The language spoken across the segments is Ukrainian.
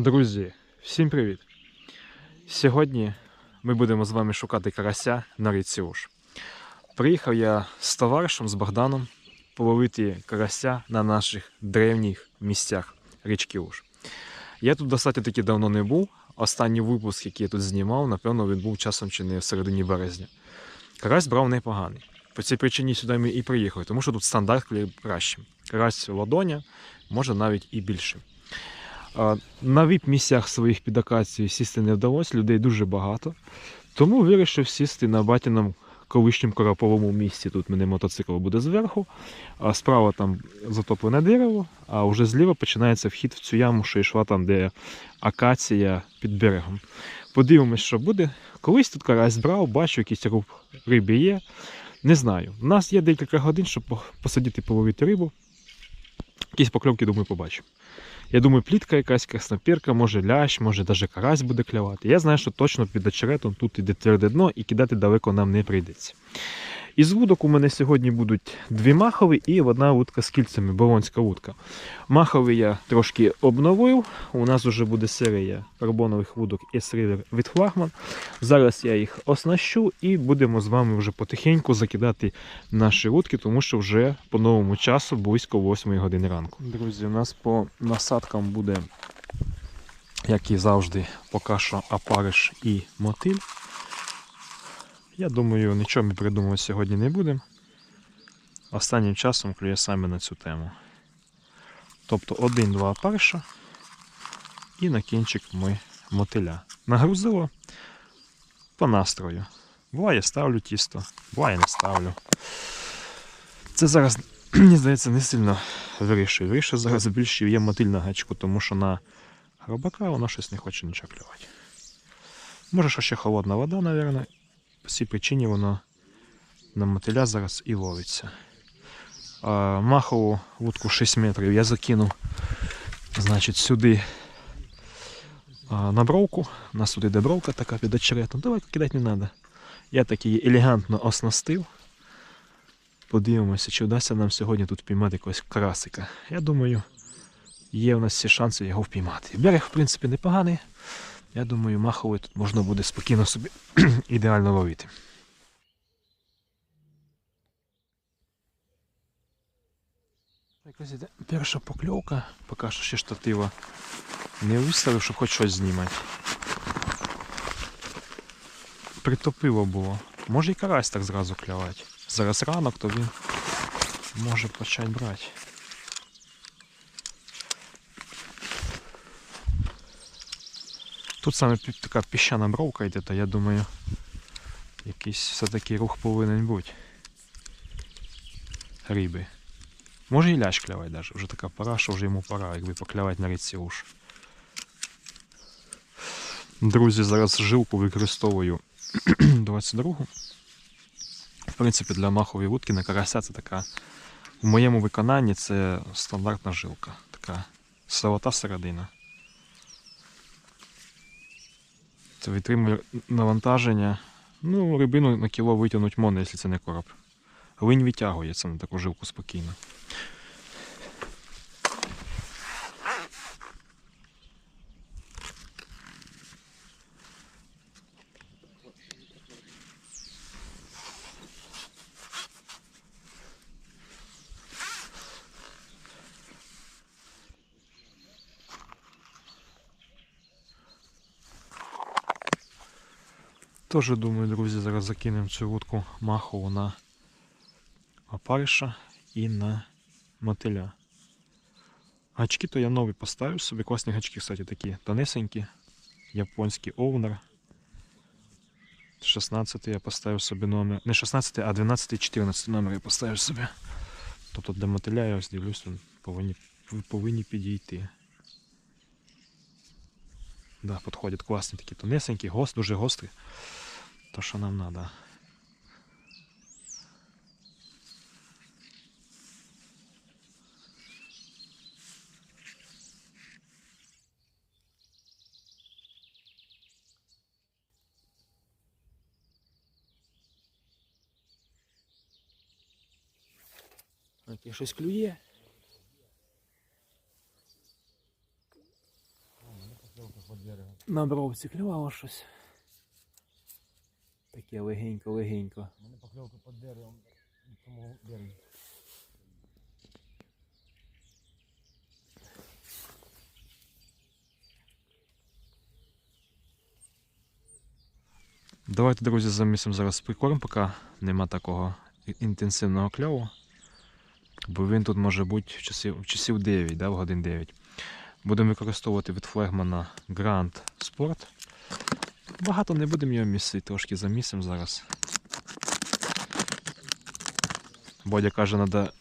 Друзі, всім привіт! Сьогодні ми будемо з вами шукати карася на річці Уж. Приїхав я з товаришем, з Богданом, половити карася на наших древніх місцях річки Уж. Я тут достатньо таки давно не був. Останній випуск, який я тут знімав, напевно, він був часом чи не в середині березня. Карась брав непоганий. По цій причині сюди ми і приїхали, тому що тут стандарт кращий. Карась ладоня, може навіть і більше. На віп місцях своїх під акацією сісти не вдалося, людей дуже багато. Тому вирішив сісти на батіному колишньому кораповому місці. Тут мене мотоцикл буде зверху, а справа там затоплене дерево, а вже зліва починається вхід в цю яму, що йшла там, де акація під берегом. Подивимось, що буде. Колись тут карась брав, бачу, якийсь руб риби є. Не знаю. У нас є декілька годин, щоб по- посидіти половити рибу. Якісь покльовки, думаю, побачимо. Я думаю, плітка якась, краснопірка, може лящ, може даже карась буде клявати. Я знаю, що точно під очеретом тут іде тверде дно і кидати далеко нам не прийдеться. Із вудок у мене сьогодні будуть дві махові і одна вудка з кільцями, болонська вудка. Махові я трошки обновив. У нас вже буде серія карбонових вудок S-River від флагман. Зараз я їх оснащу і будемо з вами вже потихеньку закидати наші вудки, тому що вже по новому часу близько 8 години ранку. Друзі, у нас по насадкам буде, як і завжди, поки апариш і мотиль. Я думаю, нічого ми придумувати сьогодні не будемо. Останнім часом клює саме на цю тему. Тобто один-два апариша і на кінчик ми мотиля. Нагрузило по настрою. Буває ставлю тісто, буває не ставлю. Це зараз, мені здається, не сильно вирішує. Вирішує зараз більше є мотиль на гачку, тому що на гробака воно щось не хоче нічого клювати. Може, що ще холодна вода, мабуть. Цій причині воно на мотиля зараз і ловиться. Махову вудку 6 метрів я закинув значить, сюди на бровку. У нас тут іде бровка така під очеретом. Давай кидати не треба. Я так її елегантно оснастив. Подивимося, чи вдасться нам сьогодні тут впіймати якогось красика. Я думаю, є у нас всі шанси його впіймати. Берег, в принципі, непоганий. Я думаю, маховий тут можна буде спокійно собі ідеально ловити. Якось іде перша покльовка, поки що ще штатива не виставив, щоб хоч щось знімати. Притопило було. Може і карась так зразу клявати. Зараз ранок, то він може почати брати. Тут саме така піщана бровка йде, то я думаю, якийсь все-таки рух повинен бути. Риби. Може і лящ клявати навіть. Вже така пора, що вже йому пора, якби поклявати на річці уж. Друзі, зараз жилку використовую 22-гу. В принципі, для махової вудки на карася це така. В моєму виконанні це стандартна жилка. Така золота середина. Це витримує навантаження. Ну, рибину на кіло витягнуть можна, якщо це не короб. Линь витягується на таку жилку спокійно. Теж думаю, друзі, зараз закинемо цю вудку махову на опариша і на мотиля. Гачки то я нові поставив собі. Класні гачки, кстати, такі тонесенькі. Японський овнер. 16 я поставив собі номер. Не 16, а 12-14 номер я поставив собі. Тобто для мотиля я ось дивлюсь, повинні, повинні підійти. Да, підходять класні такі тонесенькі, гост, дуже гострі. То, що нам треба. Яке щось клює. На бровці клювало щось. Таке легенько-легенько. У мене покльовка під деревом, тому березі. Давайте, друзі, замісимо зараз прикорм, поки нема такого інтенсивного кльову. Бо він тут може бути в часів, в часів 9, да, в годин 9. Будемо використовувати від флегмана Grand Sport. Багато не будемо його місити, трошки замісимо зараз. Бодя каже, треба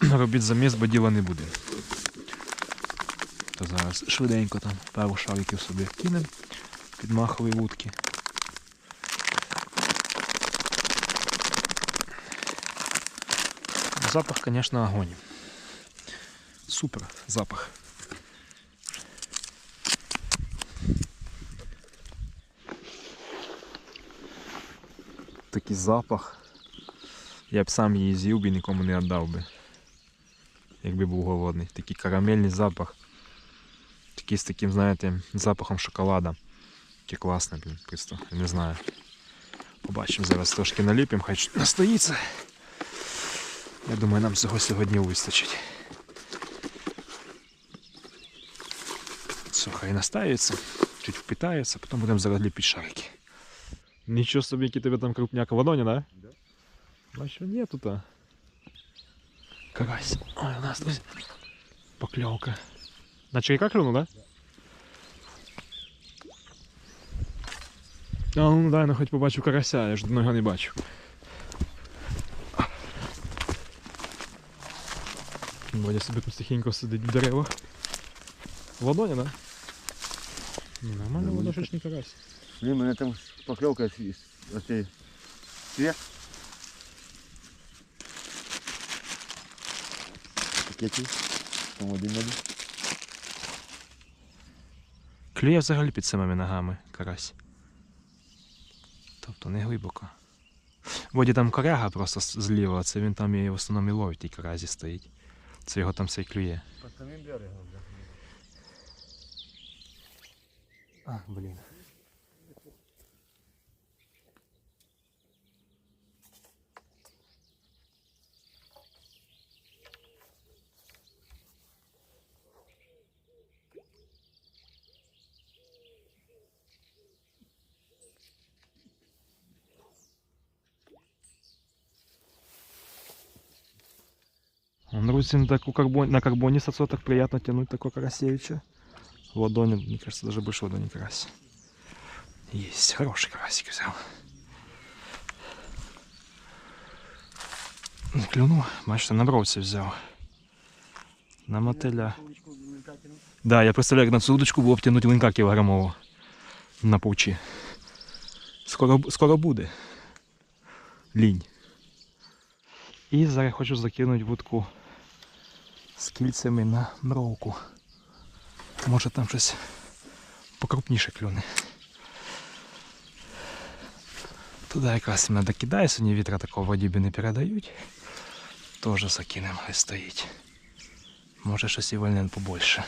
робити заміс, бо діла не буде. То зараз швиденько там пару шариків собі кинемо під махові вудки. Запах, конечно, огонь. Супер запах. Такий запах. Я б сам її з'їв би нікому не віддав би. Якби був голодний. Такий карамельний запах. Такий з таким, знаєте, запахом шоколада. Таке класне, блін, просто, я не знаю. Побачимо зараз трошки наліпимо, хай настоїться. Я думаю, нам цього сьогодні вистачить. Все, хай настається, чуть впитається, потім будемо зараз ліпити шарики. Нічого собі, який тебе там крупняк в ладоні, да? Да. Бачу, нету то. Карась. Ой, у нас тут покльовка. На червяка клюнув, да? А ну дай, ну хоч побачу карася, я ж давно його не бачу. Бодя собі тут тихенько сидить в деревах. В ладоні, да? Ну, нормально Нормально. ладошечний карась. Блін, мене там покльовка із оцей цвет. Пакетів. Там один один. Клює взагалі під самими ногами карась. Тобто не глибоко. Воді там коряга просто зліва, це він там і в основному і ловить тій каразі стоїть. Це його там все й клює. По самим берегам, да. А, блін. Друзі, на, таку карбон... на карбоне соцотах приятно тянуть такого карасевича. В ладони, мне кажется, даже больше ладони карась. Есть, хороший карасик взял. Не клюнув, бачите, на бровці взяв. На мотиля. Да, я представляю, як на цю удочку було б тягнути линка кілограмового на пучі. Скоро, скоро буде. Лінь. І зараз хочу закинути вудку З кільцями на мровку. Може там щось покрупніше клюне. Туди якраз їм докидає, кидає, сьогодні вітра такого в воді не передають. Тоже хай стоїть. Може щось і вольне побольше.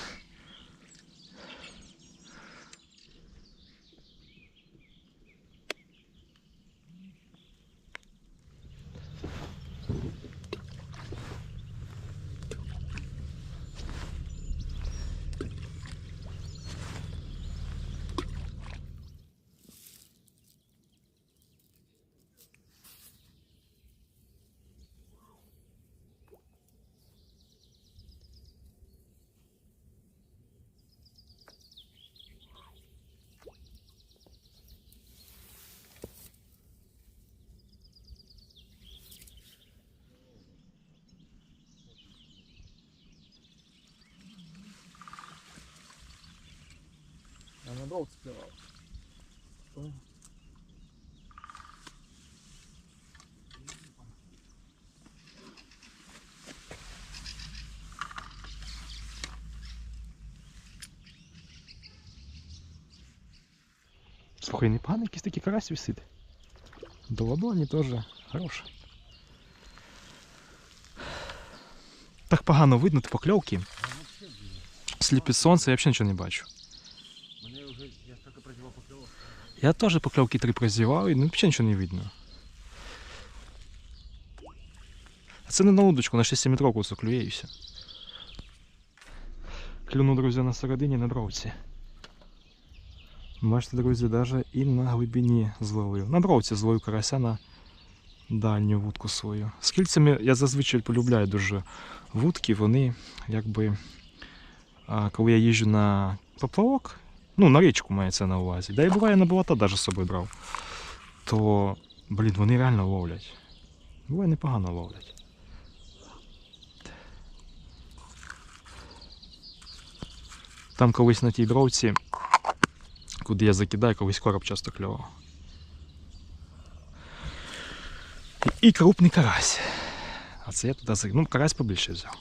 Співав. Слухай, непоганий якийсь такий карась висить. До ладоні теж хороший. Так погано видно, ти покльовки. Сліпить сонце, я взагалі нічого не бачу. Мене вже, я Я теж покльовки три прозівав, і ну, взагалі нічого не видно. А це не на удочку, на 6-метровку це клює все. Клюну, друзі, на середині на дровці. Бачите, друзі, навіть і на глибині зловив. На дровці зловив карася на дальню вудку свою. З кільцями я зазвичай полюбляю дуже вудки, вони якби. Коли я їжджу на поплавок, ну на річку мається на увазі. Да і буває на болота навіть з собою брав. То, блін, вони реально ловлять. Буває непогано ловлять. Там колись на тій дровці, куди я закидаю, колись короб часто кльовав. І крупний карась. А це я туди. Ну, карась побільше взяв.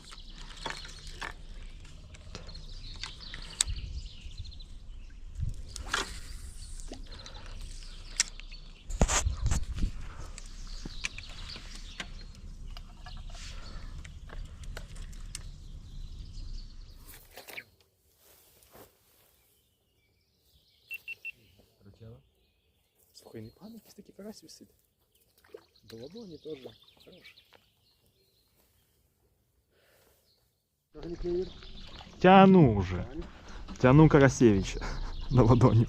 Слухай, непогано якийсь такий карась висить. До ладоні теж хороший. Как? Тяну вже. Тяну Карасєвича на ладоні.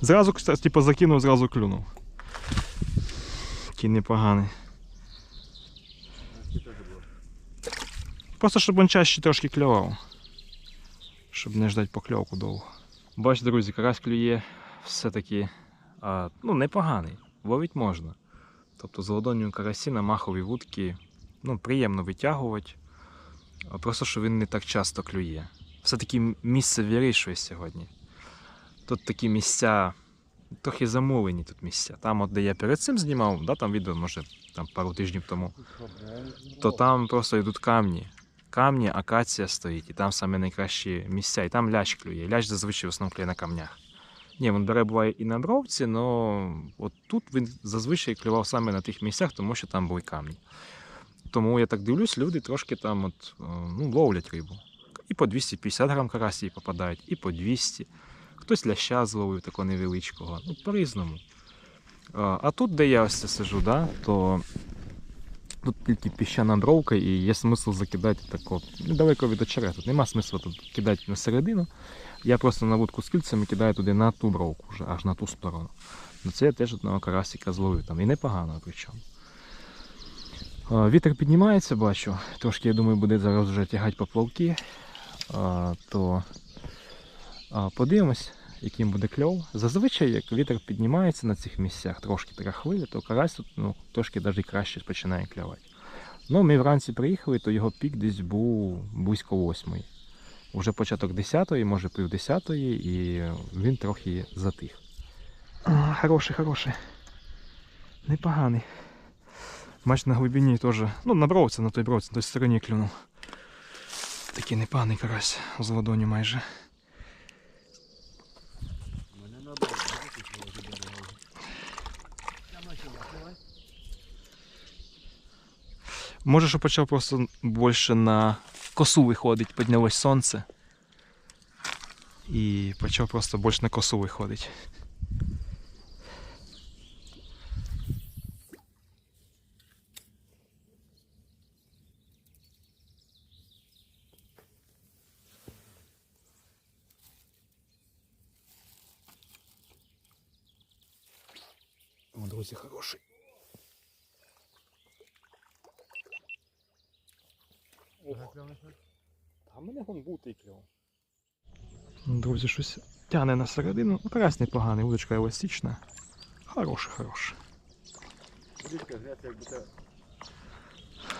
Зразу, кстати, типу, закинув, зразу клюнув. Такий непоганий. Просто щоб він чаще трошки клював. Щоб не ждати покльовку довго. Бачите, друзі, карась клює все-таки ну, непоганий. Ловить можна. Тобто з ладоню карасі на махові вудки ну, приємно витягувати. Просто що він не так часто клює. Все-таки місце вирішує сьогодні. Тут такі місця, трохи замовлені тут місця. Там, от, де я перед цим знімав, да, там відео, може, там пару тижнів тому, то там просто йдуть камні. Камні, акація стоїть, і там саме найкращі місця. І там лящ клює. Лящ зазвичай в основному клює на камнях. Ні, він бере буває і на бровці, але от тут він зазвичай клював саме на тих місцях, тому що там були камні. Тому я так дивлюсь, люди трошки там от, е, ну, ловлять рибу. І по 250 грам карасі попадають, і по 200. Хтось ляща зловив такого невеличкого. Ну, по-різному. А, а тут, де я ось сижу, да, то тут тільки піщана дровка і є смисл закидати тако недалеко від очерету. Нема смислу тут кидати на середину. Я просто на вудку з кільцями кидаю туди на ту бровку, вже, аж на ту сторону. Ну, це я теж одного карасика зловив там. І непогано причому. Вітер піднімається, бачу. Трошки, я думаю, буде зараз вже тягати поплавки. А, То подивимось, яким буде кльов. Зазвичай, як вітер піднімається на цих місцях, трошки така хвиля, то карась тут ну, трошки навіть краще починає клювати. Ну, ми вранці приїхали, то його пік десь був близько восьмої. Уже початок 10-ї, може пів 10-ї, і він трохи затих. Хороший, хороший. Непоганий. Мач на глибині теж. Ну, на бровці, на той бровці, на той стороні клюнув. Такий непоганий карась з ладоню майже. Може, що почав просто більше на косу виходить, піднялось сонце. І почав просто більше на косу виходить. О, друзі, хороший. А в мене бутий кльов. Друзі, щось тягне на середину. Ну, карась непоганий, удочка еластична. Хороший, хороший. Водичка грязь, як будто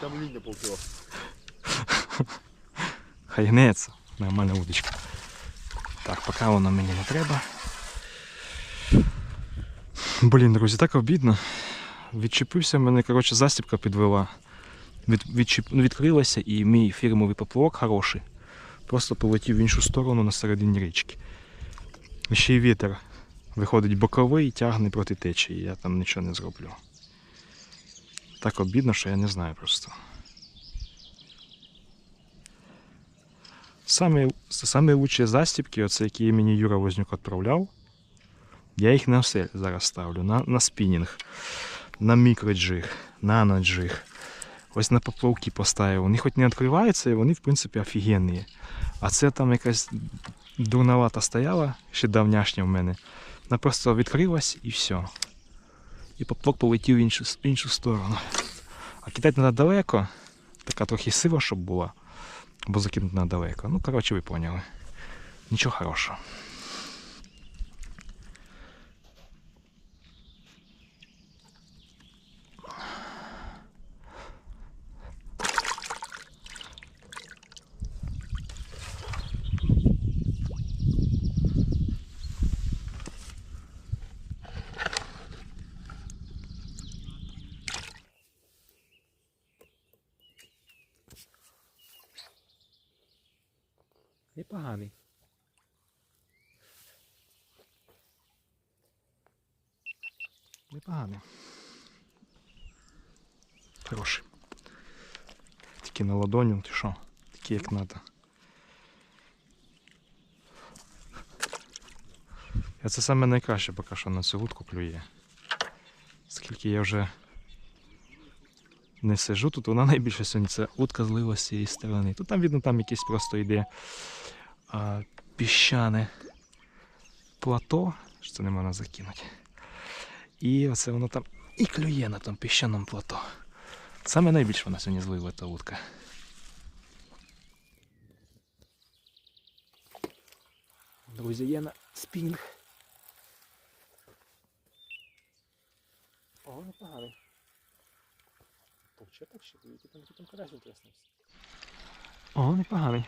там лінь на полкіло. Хай гнеться. Нормальна удочка. Так, поки воно мені не треба. Блін, друзі, так обідно. Відчепився, мене, коротше, застібка підвела. Від, відчіп... ну, відкрилася і мій фірмовий поплавок хороший. Просто полетів в іншу сторону на середині річки. Ще й вітер. Виходить боковий, тягне проти течії. Я там нічого не зроблю. Так обідно, що я не знаю просто. Самі, самі лучші застібки, оце які мені Юра Вознюк відправляв. Я їх на все зараз ставлю. На, на спінінг, на мікроджиг, на наноджиг. Ось на поплавки поставив. Вони хоч не відкриваються, і вони, в принципі, офігенні. А це там якась дурновата стояла, ще давняшня в мене. Вона просто відкрилась і все. І поплавок полетів в іншу, в іншу сторону. А кидати треба далеко, така трохи сила, щоб була. Або закинути на далеко. Ну, коротше, ви поняли. Нічого хорошого. Непоганий. Непоганий. Хороший. Такі на ладоню, ти що? Такі як надо. Я це саме найкраще поки що на цю вудку клює. Скільки я вже не сижу, тут вона найбільше сьогодні це утка злила з цієї сторони. Тут там видно, там якесь просто йде а, піщане плато, що це не можна закинути. І оце воно там і клює на тому піщаному плато. Саме найбільше вона сьогодні злила та утка. Друзі, є на спінг. О, непоганий. Товче так ще, дивіться, там там карась інтересний. О, непоганий.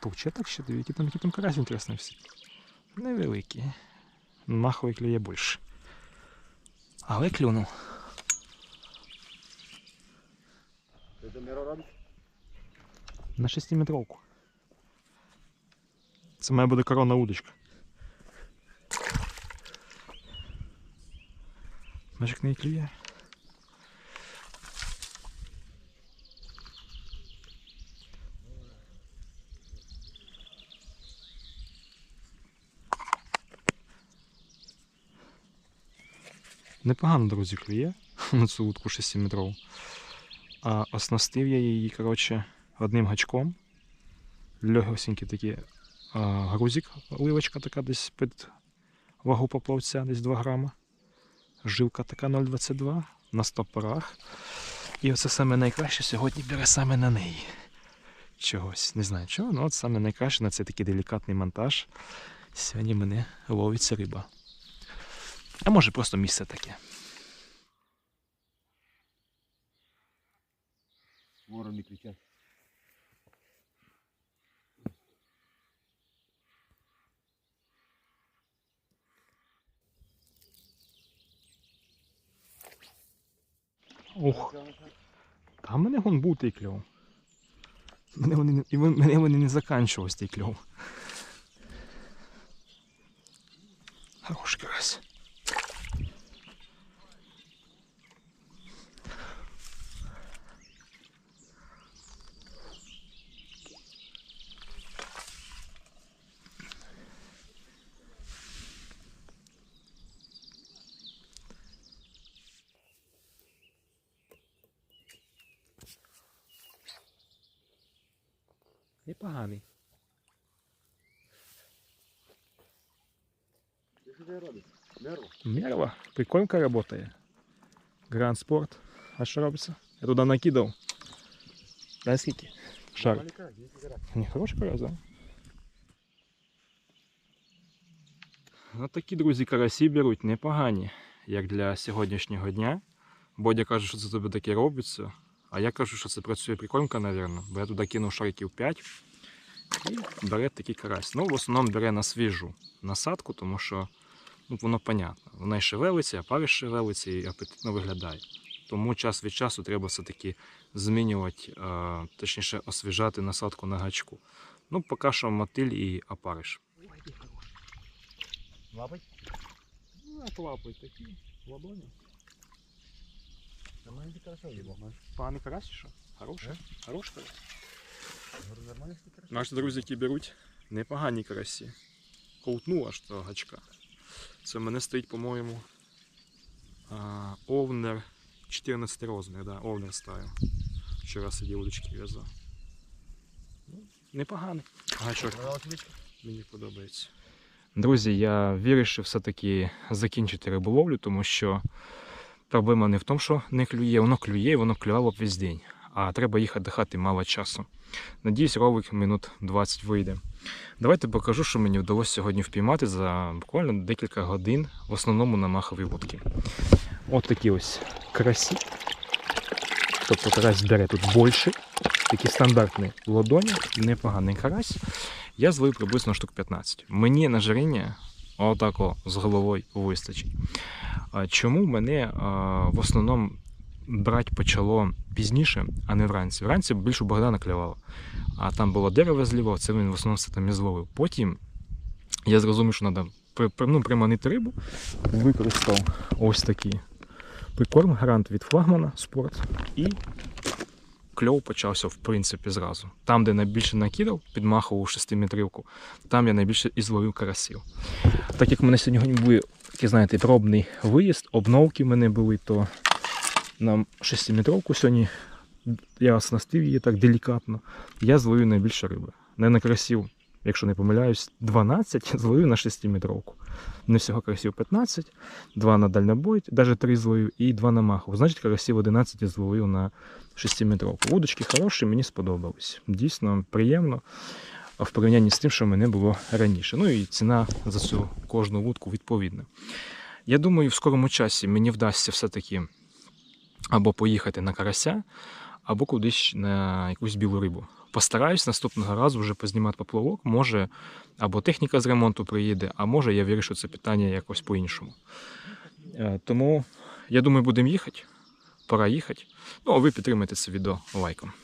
Товче так ще, дивіться, там який там карась інтересний всі. Невеликий. Маховий клює більше. Але клюнув. На 6 метровку. Це має бути коронна удочка. Межик не клює. Непогано, друзі, клює на цю утку 6-метрову. А оснастив я її, коротше, одним гачком. Легосенький такий грузик, ливочка така десь під вагу поплавця, десь 2 грама. Жилка така 0,22 на стопорах. І оце саме найкраще сьогодні бере саме на неї. Чогось. Не знаю чого, але от саме найкраще на цей такий делікатний монтаж. Сьогодні мене ловиться риба. А може просто місце таке. Ворони кричать. Ух. Та в мене вон був той кльов. Мене вони, і мене вони не заканчувалися той кльов. Хороший карась. Меру? Мерва. Приколька работає. Гранд спорт. А що робиться? Я туди накидав. Дай скільки? Шар. Маленька, 10. Не хороший карась, да? Ну такі, друзі, карасі беруть непогані, як для сьогоднішнього дня. Бодя каже, що це тобі таке робиться. А я кажу, що це працює приколька, мабуть, бо я туди кинув шариків 5 і бере такий карась. Ну, в основному бере на свіжу насадку, тому що ну, воно понятно. Вона і шевелиться, а пари шевелиться і апетитно виглядає. Тому час від часу треба все-таки змінювати, е, точніше освіжати насадку на гачку. Ну, поки що мотиль і опариш. Лапать? Ну, як лапають такі, ладоні. Нормально хорошо їбав. Поганий карась що? Хороший? Хороший карась. Говорю, нормально ти хорошо. Наші друзі, які беруть непогані карасі. Ковтнула аж того гачка. Це в мене стоїть, по-моєму, овнер 14 розмір, да, овнер ставив. Вчора сидів удочки в'язав. Ну, Непоганий. Гачок мені подобається. Друзі, я вирішив все-таки закінчити риболовлю, тому що проблема не в тому, що не клює, воно клює, воно клювало б весь день. А треба їхати до хати мало часу. Надіюсь, ролик минут 20 вийде. Давайте покажу, що мені вдалося сьогодні впіймати за буквально декілька годин, в основному на махові вудки. От такі ось карасі. Тобто карась бере тут більше. Такі стандартні ладоні, непоганий карась. Я зловив приблизно штук 15. Мені на жаріння отако з головою вистачить. Чому мене в основному брати почало пізніше, а не вранці? Вранці більше Богдана клювало. А там було дерево зліва, це він в основному все там і зловив. Потім я зрозумів, що треба при, при- ну, приманити рибу. Використав ось такий прикорм, гарант від флагмана спорт. І кльов почався, в принципі, зразу. Там, де найбільше накидав, підмахував шестиметрівку, там я найбільше і зловив карасів. Так як в мене сьогодні був такий, знаєте, пробний виїзд, обновки в мене були, то на шестиметровку сьогодні я оснастив її так делікатно. Я зловив найбільше риби. Не на красів, якщо не помиляюсь, 12 зловив на 6-метровку. Не всього карасів 15, 2 на дальнобой, навіть 3 зловив і 2 на маху. Значить, карасів 11 зловив на 6-метровку. Удочки хороші, мені сподобались. Дійсно приємно в порівнянні з тим, що мене було раніше. Ну і ціна за цю кожну вудку відповідна. Я думаю, в скорому часі мені вдасться все-таки або поїхати на карася, або кудись на якусь білу рибу. Постараюсь наступного разу вже познімати поплавок. Може, або техніка з ремонту приїде, а може я вирішу це питання якось по-іншому. Е, Тому я думаю, будемо їхати. Пора їхати. Ну, а ви підтримайте це відео лайком.